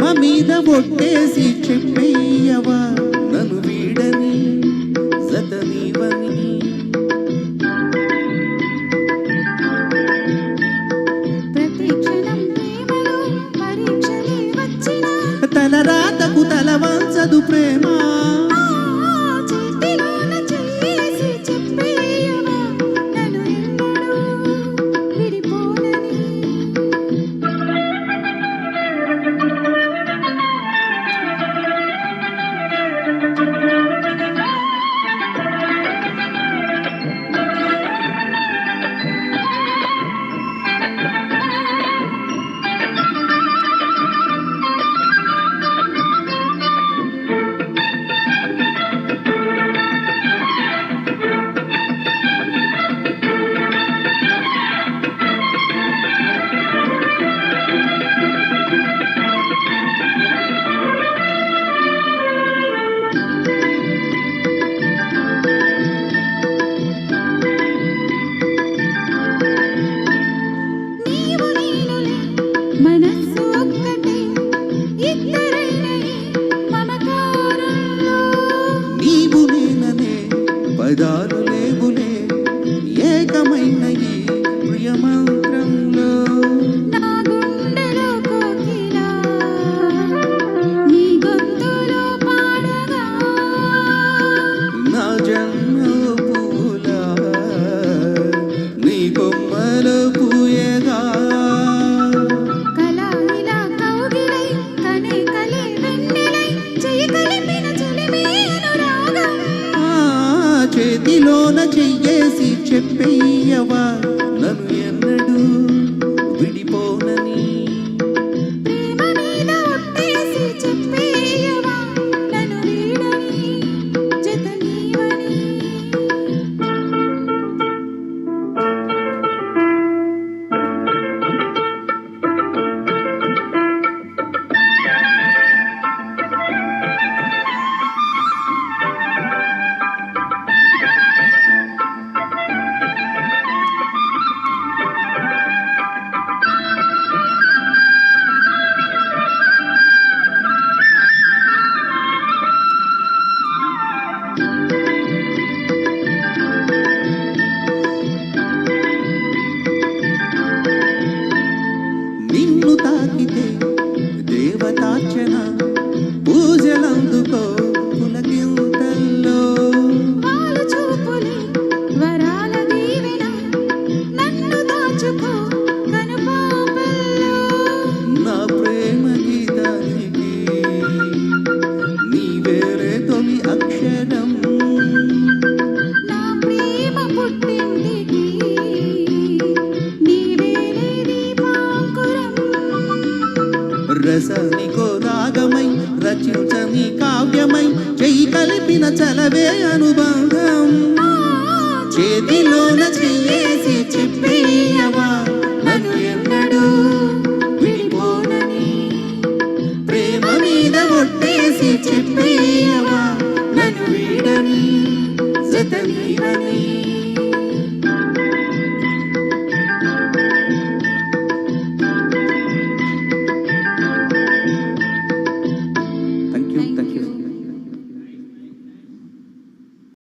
ప్రేమ మీద ఒట్టేసి చెప్పేయవా నన్ను వీడని జతనీవని. తలరా Haydarı ಪೆಯ್ಯವ ನನು ಎನ రసించనికో రాగమై రచించని కావ్యమై చెయ్యి కలిపిన చలవే అనుభవం. చేతిలోన చెయ్యేసి చెప్పేయవా? నన్నెన్నడు విడిపోనని. చెప్పేయవా? నన్ను వీడని జతనీయని